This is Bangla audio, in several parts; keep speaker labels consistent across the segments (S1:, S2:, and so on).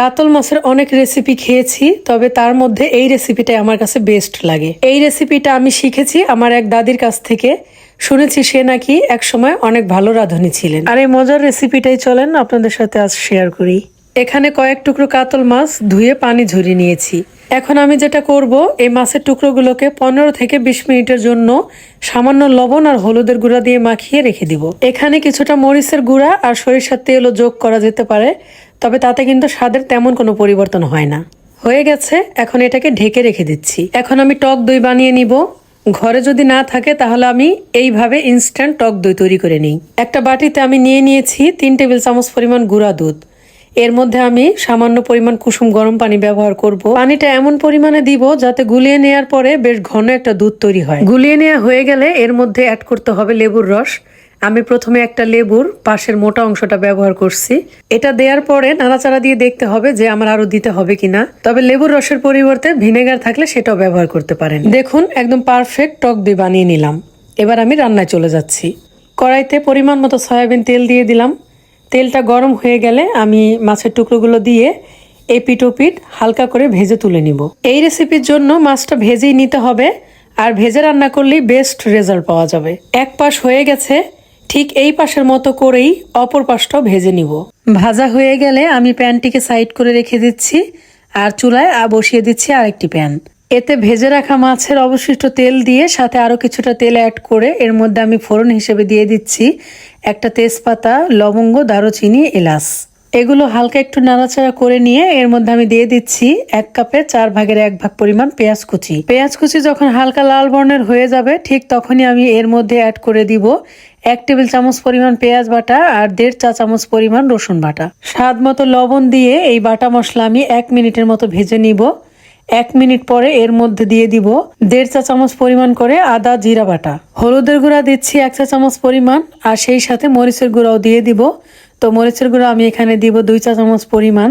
S1: কাতল মাছের অনেক রেসিপি খেয়েছি, তবে তার মধ্যে এই রেসিপিটাই আমার কাছে বেস্ট লাগে। এই রেসিপিটা আমি শিখেছি আমার এক দাদির কাছ থেকে। শুনেছি সে নাকি একসময় অনেক ভালো রাঁধুনি ছিলেন। আর এই মজার রেসিপিটাই চলেন, আপনাদের সাথে আজ শেয়ার করি। এখানে কয়েক টুকরো কাতল মাছ ধুয়ে পানি ঝরিয়ে নিয়েছি। এখন আমি যেটা করব, এই মাছের টুকরোগুলোকে পনেরো থেকে বিশ মিনিটের জন্য সামান্য লবণ আর হলুদের গুঁড়া দিয়ে মাখিয়ে রেখে দিব। এখানে কিছুটা মরিচের গুঁড়া আর সরিষার তেলও যোগ করা যেতে পারে। তবে তাতে কিন্তু স্বাদের তেমন কোনো পরিবর্তন হয় না। হয়ে গেছে, এখন এটাকে ঢেকে রেখে দিচ্ছি। এখন আমি টক দই বানিয়ে নিব। ঘরে যদি না থাকে তাহলে আমি এইভাবে ইনস্ট্যান্ট টক দই তৈরি করে নিই। একটা বাটিতে আমি নিয়ে নিয়েছি তিন টেবিল চামচ পরিমাণ গুঁড়া দুধ। এর মধ্যে আমি সামান্য পরিমাণ কুসুম গরম পানি ব্যবহার করব। পানিটা এমন পরিমাণে দিব যাতে গুলিয়ে নেওয়ার পরে বেশ ঘন একটা দুধ তৈরি হয়। গুলিয়ে নেওয়া হয়ে গেলে এর মধ্যে অ্যাড করতে হবে লেবুর রস। আমি প্রথমে একটা লেবুর পাশের মোটা অংশটা ব্যবহার করছি। এটা দেওয়ার পরে নাড়াচাড়া দিয়ে দেখতে হবে যে আমার আরও দিতে হবে কিনা। তবে লেবুর রসের পরিবর্তে ভিনেগার থাকলে সেটাও ব্যবহার করতে পারেন। দেখুন, একদম পারফেক্ট টক দই বানিয়ে নিলাম। এবার আমি রান্নায় চলে যাচ্ছি। কড়াইতে পরিমাণ মতো সয়াবিন তেল দিয়ে দিলাম। তেলটা গরম হয়ে গেলে আমি মাছের টুকরোগুলো দিয়ে এপিট ওপিট হালকা করে ভেজে তুলে নিব। এই রেসিপির জন্য মাছটা ভেজেই নিতে হবে। আর ভেজে রান্না করলেই বেস্ট রেজাল্ট পাওয়া যাবে। এক পাশ হয়ে গেছে। ঠিক এই পাশের মতো করেই অপর পাশটাও ভেজে নিব। ভাজা হয়ে গেলে আমি প্যানটিকে সাইড করে রেখে দিচ্ছি, আর চুলায় বসিয়ে দিচ্ছি আরেকটি প্যান। এতে ভেজে রাখা মাছের অবশিষ্ট তেল দিয়ে সাথে আরও কিছুটা তেল অ্যাড করে এর মধ্যে আমি ফোড়ন হিসেবে দিয়ে দিচ্ছি একটা তেজপাতা, লবঙ্গ, দারুচিনি, এলাচ। এগুলো হালকা একটু নাড়াচাড়া করে নিয়ে এর মধ্যে আমি দিয়ে দিচ্ছি এক কাপের চার ভাগের এক ভাগ পরিমাণ পেঁয়াজ কুচি। পেঁয়াজ কুচি যখন হালকা লাল বর্ণের হয়ে যাবে, ঠিক তখনই আমি এর মধ্যে অ্যাড করে দিব এক টেবিল চামচ পরিমাণ পেঁয়াজ বাটা আর দেড় চা চামচ পরিমাণ রসুন বাটা। স্বাদ মতো লবণ দিয়ে এই বাটা মশলা আমি এক মিনিটের মতো ভেজে নিব। এক মিনিট পরে এর মধ্যে দিয়ে দিব দেড় চা চামচ পরিমাণ করে আদা জিরা বাটা। হলুদের গুঁড়া দিচ্ছি এক চা চামচ পরিমাণ আর সেই সাথে মরিচের গুঁড়াও দিয়ে দিব। তো মরিচের গুঁড়া আমি এখানে দিব দুই চা চামচ পরিমাণ।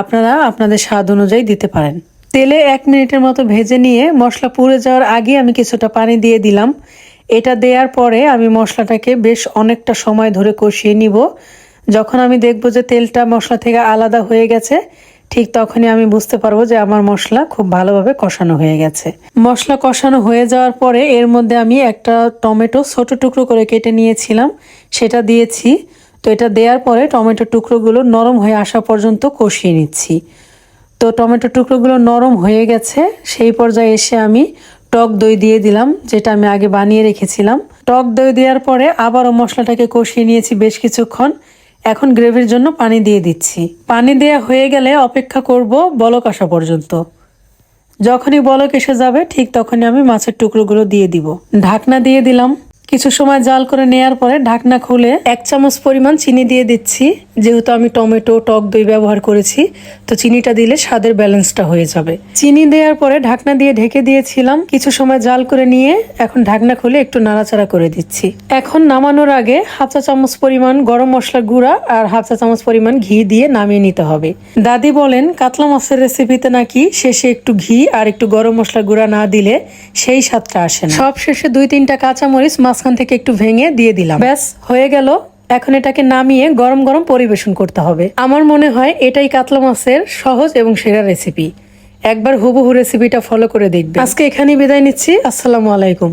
S1: আপনারা আপনাদের স্বাদ অনুযায়ী দিতে পারেন। তেলে এক মিনিটের মতো ভেজে নিয়ে মশলা পুড়ে যাওয়ার আগে আমি কিছুটা পানি দিয়ে দিলাম। এটা দেওয়ার পরে আমি মশলাটাকে বেশ অনেকটা সময় ধরে কষিয়ে নিব। যখন আমি দেখব যে তেলটা মশলা থেকে আলাদা হয়ে গেছে ঠিক তখনই আমি বুঝতে পারব যে আমার মশলা খুব ভালোভাবে কষানো হয়ে গেছে। মশলা কষানো হয়ে যাওয়ার পরে এর মধ্যে আমি একটা টমেটো ছোট টুকরো করে কেটে নিয়েছিলাম, সেটা দিয়েছি। তো এটা দেওয়ার পরে টমেটো টুকরোগুলো নরম হয়ে আসা পর্যন্ত কষিয়ে নিচ্ছি। তো টমেটো টুকরোগুলো নরম হয়ে গেছে, সেই পর্যায়ে এসে আমি টক দই দিয়ে দিলাম, যেটা আমি আগে বানিয়ে রেখেছিলাম। টক দই দেওয়ার পরে আবারও মশলাটাকে কষিয়ে নিয়েছি বেশ কিছুক্ষণ। এখন গ্রেভির জন্য পানি দিয়ে দিচ্ছি। পানি দেয়া হয়ে গেলে অপেক্ষা করব বলক আসা পর্যন্ত। যখনই বলক এসে যাবে, ঠিক তখনই আমি মাছের টুকরোগুলো দিয়ে দিব। ঢাকনা দিয়ে দিলাম। কিছু সময় জাল করে নেয়ার পরে ঢাকনা খুলে এক চামচ পরিমাণ চিনি দিয়ে দিচ্ছি। যেহেতু আমি টমেটো, টক দই ব্যবহার করেছি, তো চিনিটা দিলে স্বাদের ব্যালেন্সটা হয়ে যাবে। চিনি দেওয়ার পরে ঢাকনা দিয়ে ঢেকে দিয়েছিলাম। কিছু সময় জাল করে নিয়ে এখন ঢাকনা খুলে একটু নাড়াচাড়া করে দিচ্ছি। এখন নামানোর আগে হাফ চা চামচ পরিমাণ গরম মশলা গুঁড়া আর হাফ চা চামচ পরিমাণ ঘি দিয়ে নামিয়ে নিতে হবে। দাদি বলেন, কাতলা মাছের রেসিপিতে নাকি শেষে একটু ঘি আর একটু গরম মশলা গুঁড়া না দিলে সেই স্বাদটা আসে না। সব শেষে দুই তিনটা কাঁচামরিচ মাঝখান থেকে একটু ভেঙে দিয়ে দিলাম। ব্যাস, হয়ে গেল। এখন এটাকে নামিয়ে গরম গরম পরিবেশন করতে হবে। আমার মনে হয় এটাই কাতলা মাছের সহজ এবং সেরা রেসিপি একবার হুবহু রেসিপিটা ফলো করে দেখবে আজকে এখানেই বিদায় নিচ্ছি। আসসালামু আলাইকুম।